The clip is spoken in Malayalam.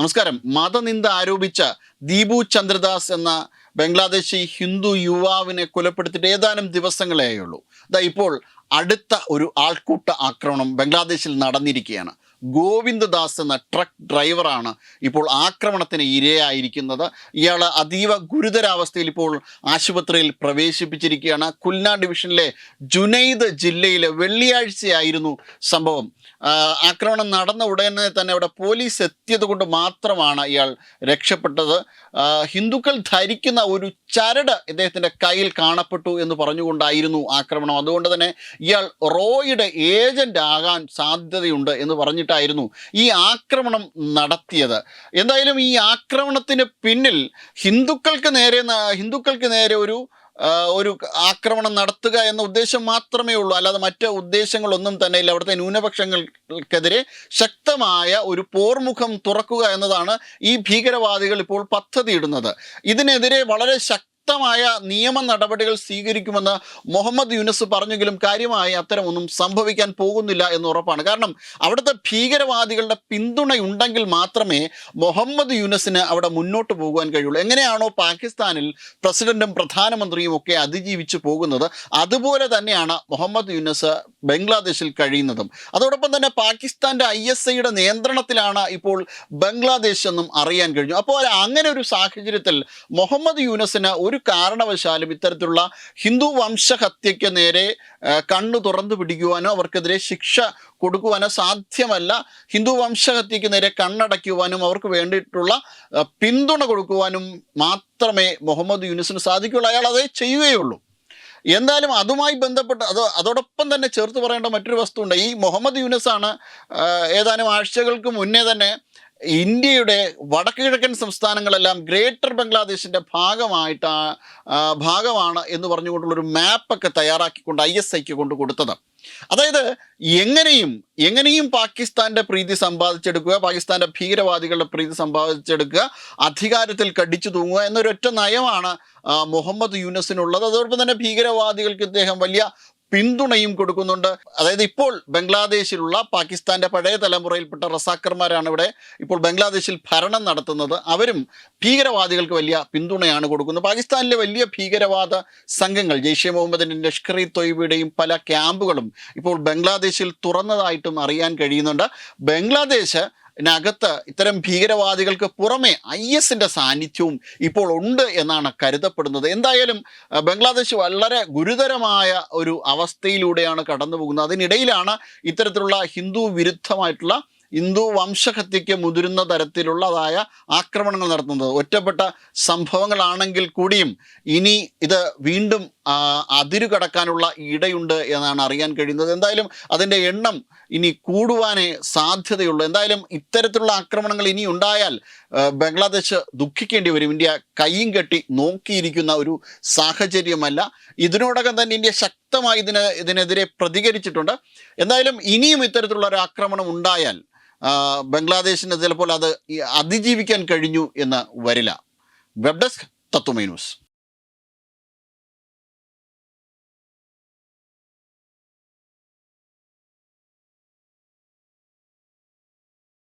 നമസ്കാരം. മതനിന്ദ ആരോപിച്ച ദീപു ചന്ദ്രദാസ് എന്ന ബംഗ്ലാദേശി ഹിന്ദു യുവാവിനെ കൊലപ്പെടുത്തിയിട്ട് ഏതാനും ദിവസങ്ങളേ ദാ ഇപ്പോൾ അടുത്ത ഒരു ആൾക്കൂട്ട ആക്രമണം ബംഗ്ലാദേശിൽ നടന്നിരിക്കുകയാണ്. ഗോവിന്ദദാസ് എന്ന ട്രക്ക് ഡ്രൈവറാണ് ഇപ്പോൾ ആക്രമണത്തിന് ഇരയായിരിക്കുന്നത്. ഇയാൾ അതീവ ഗുരുതരാവസ്ഥയിൽ ഇപ്പോൾ ആശുപത്രിയിൽ പ്രവേശിപ്പിച്ചിരിക്കുകയാണ്. കുൽന ഡിവിഷനിലെ ജുനൈദ് ജില്ലയിലെ വെള്ളിയാഴ്ചയായിരുന്നു സംഭവം. ആക്രമണം നടന്ന ഉടനെ തന്നെ അവിടെ പോലീസ് എത്തിയത് കൊണ്ട് മാത്രമാണ് ഇയാൾ രക്ഷപ്പെട്ടത്. ഹിന്ദുക്കൾ ധരിക്കുന്ന ഒരു ചരട് ഇദ്ദേഹത്തിന്റെ കയ്യിൽ കാണപ്പെട്ടു എന്ന് പറഞ്ഞുകൊണ്ടായിരുന്നു ആക്രമണം. അതുകൊണ്ട് തന്നെ ഇയാൾ റോയുടെ ഏജന്റ് ആകാൻ സാധ്യതയുണ്ട് എന്ന് പറഞ്ഞിട്ടായിരുന്നു ഈ ആക്രമണം നടത്തിയത്. എന്തായാലും ഈ ആക്രമണത്തിന് പിന്നിൽ ഹിന്ദുക്കൾക്ക് നേരെ ഹിന്ദുക്കൾക്ക് നേരെ ഒരു ഒരു ആക്രമണം നടത്തുക എന്ന ഉദ്ദേശം മാത്രമേ ഉള്ളൂ. അല്ലാതെ മറ്റ് ഉദ്ദേശങ്ങളൊന്നും തന്നെ ഇല്ല. അവിടുത്തെ ന്യൂനപക്ഷങ്ങൾക്കെതിരെ ശക്തമായ ഒരു പോർമുഖം തുറക്കുക എന്നതാണ് ഈ ഭീകരവാദികൾ ഇപ്പോൾ പദ്ധതിയിടുന്നത്. ഇതിനെതിരെ വളരെ ശക്തമായ നിയമ നടപടികൾ സ്വീകരിക്കുമെന്ന് മുഹമ്മദ് യൂനസ് പറഞ്ഞെങ്കിലും കാര്യമായി അത്തരമൊന്നും സംഭവിക്കാൻ പോകുന്നില്ല എന്ന് ഉറപ്പാണ്. കാരണം അവിടുത്തെ ഭീകരവാദികളുടെ പിന്തുണയുണ്ടെങ്കിൽ മാത്രമേ മുഹമ്മദ് യൂനസിന് അവിടെ മുന്നോട്ട് പോകുവാൻ കഴിയുള്ളൂ. എങ്ങനെയാണോ പാകിസ്ഥാനിൽ പ്രസിഡന്റും പ്രധാനമന്ത്രിയും ഒക്കെ അതിജീവിച്ചു പോകുന്നത് അതുപോലെ തന്നെയാണ് മുഹമ്മദ് യൂനസ് ബംഗ്ലാദേശിൽ കഴിയുന്നതും. അതോടൊപ്പം തന്നെ പാകിസ്ഥാന്റെ ഐ എസ് ഐയുടെ നിയന്ത്രണത്തിലാണ് ഇപ്പോൾ ബംഗ്ലാദേശ് എന്നും അറിയാൻ കഴിഞ്ഞു. അപ്പോൾ അങ്ങനെ ഒരു സാഹചര്യത്തിൽ മുഹമ്മദ് യൂനസിന് ഒരു കാരണവശാലും ഇത്തരത്തിലുള്ള ഹിന്ദു വംശഹത്യയ്ക്ക് നേരെ കണ്ണു തുറന്നു പിടിക്കുവാനോ അവർക്കെതിരെ ശിക്ഷ കൊടുക്കുവാനോ സാധ്യമല്ല. ഹിന്ദു വംശഹത്യയ്ക്ക് നേരെ കണ്ണടയ്ക്കുവാനും അവർക്ക് വേണ്ടിയിട്ടുള്ള പിന്തുണ കൊടുക്കുവാനും മാത്രമേ മുഹമ്മദ് യൂനിസിന് സാധിക്കുകയുള്ളൂ. അയാൾ അതേ ചെയ്യുകയുള്ളൂ. എന്തായാലും അതുമായി ബന്ധപ്പെട്ട് അത് അതോടൊപ്പം തന്നെ ചേർത്ത് പറയേണ്ട മറ്റൊരു വസ്തുണ്ട്. ഈ മുഹമ്മദ് യൂനസാണ് ഏതാനും ആഴ്ചകൾക്ക് മുന്നേ തന്നെ ഇന്ത്യയുടെ വടക്കു കിഴക്കൻ സംസ്ഥാനങ്ങളെല്ലാം ഗ്രേറ്റർ ബംഗ്ലാദേശിന്റെ ഭാഗമായിട്ട് ആ- ആ, ഭാഗമാണ് എന്ന് പറഞ്ഞുകൊണ്ടുള്ളൊരു മാപ്പൊക്കെ തയ്യാറാക്കിക്കൊണ്ട് ഐ എസ് ഐക്ക് കൊണ്ട് കൊടുത്തത്. അതായത് എങ്ങനെയും എങ്ങനെയും പാകിസ്ഥാന്റെ പ്രീതി സമ്പാദിച്ചെടുക്കുക പാകിസ്ഥാന്റെ ഭീകരവാദികളുടെ പ്രീതി സമ്പാദിച്ചെടുക്കുക അധികാരത്തിൽ കടിച്ചു തൂങ്ങുക എന്നൊരൊറ്റ നയമാണ് മുഹമ്മദ് യൂനസിനുള്ളത്. അതോടൊപ്പം തന്നെ ഭീകരവാദികൾക്ക് ഇദ്ദേഹം വലിയ പിന്തുണയും കൊടുക്കുന്നുണ്ട്. അതായത് ഇപ്പോൾ ബംഗ്ലാദേശിലുള്ള പാകിസ്ഥാന്റെ പഴയ തലമുറയിൽപ്പെട്ട റസാക്കർമാരാണ് ഇവിടെ ഇപ്പോൾ ബംഗ്ലാദേശിൽ ഭരണം നടത്തുന്നത്. അവരും ഭീകരവാദികൾക്ക് വലിയ പിന്തുണയാണ് കൊടുക്കുന്നത്. പാകിസ്ഥാനിലെ വലിയ ഭീകരവാദ സംഘങ്ങൾ ജെയ്ഷെ മുഹമ്മദിന്റെ ലഷ്കർ ഇ തൊയ്ബയുടെയും പല ക്യാമ്പുകളും ഇപ്പോൾ ബംഗ്ലാദേശിൽ തുറന്നതായിട്ടും അറിയാൻ കഴിയുന്നുണ്ട്. ബംഗ്ലാദേശ് ഇതിനകത്ത് ഇത്തരം ഭീകരവാദികൾക്ക് പുറമെ ഐ എസിന്റെ സാന്നിധ്യവും ഇപ്പോൾ ഉണ്ട് എന്നാണ് കരുതപ്പെടുന്നത്. എന്തായാലും ബംഗ്ലാദേശ് വളരെ ഗുരുതരമായ ഒരു അവസ്ഥയിലൂടെയാണ് കടന്നു പോകുന്നത് അതിനിടയിലാണ് ഇത്തരത്തിലുള്ള ഹിന്ദു വിരുദ്ധമായിട്ടുള്ള ഹിന്ദു വംശഹത്യയ്ക്ക് മുതിരുന്ന തരത്തിലുള്ളതായ ആക്രമണങ്ങൾ നടത്തുന്നത്. ഒറ്റപ്പെട്ട സംഭവങ്ങളാണെങ്കിൽ കൂടിയും ഇനി ഇത് വീണ്ടും അതിരു കടക്കാനുള്ള ഇടയുണ്ട് എന്നാണ് അറിയാൻ കഴിയുന്നത്. എന്തായാലും അതിന്റെ എണ്ണം ഇനി കൂടുവാനേ സാധ്യതയുള്ളൂ. എന്തായാലും ഇത്തരത്തിലുള്ള ആക്രമണങ്ങൾ ഇനി ഉണ്ടായാൽ ബംഗ്ലാദേശ് ദുഃഖിക്കേണ്ടി വരും. ഇന്ത്യ കൈയും കെട്ടി നോക്കിയിരിക്കുന്ന ഒരു സാഹചര്യമല്ല. ഇതിനോടകം തന്നെ ഇന്ത്യ ശക്തമായി ഇതിന് ഇതിനെതിരെ പ്രതികരിച്ചിട്ടുണ്ട്. എന്തായാലും ഇനിയും ഇത്തരത്തിലുള്ള ഒരു ആക്രമണം ഉണ്ടായാൽ ബംഗ്ലാദേശിന് ചിലപ്പോൾ അത് അതിജീവിക്കാൻ കഴിഞ്ഞു എന്ന് വരില്ല. Web desk Tatwamayi news.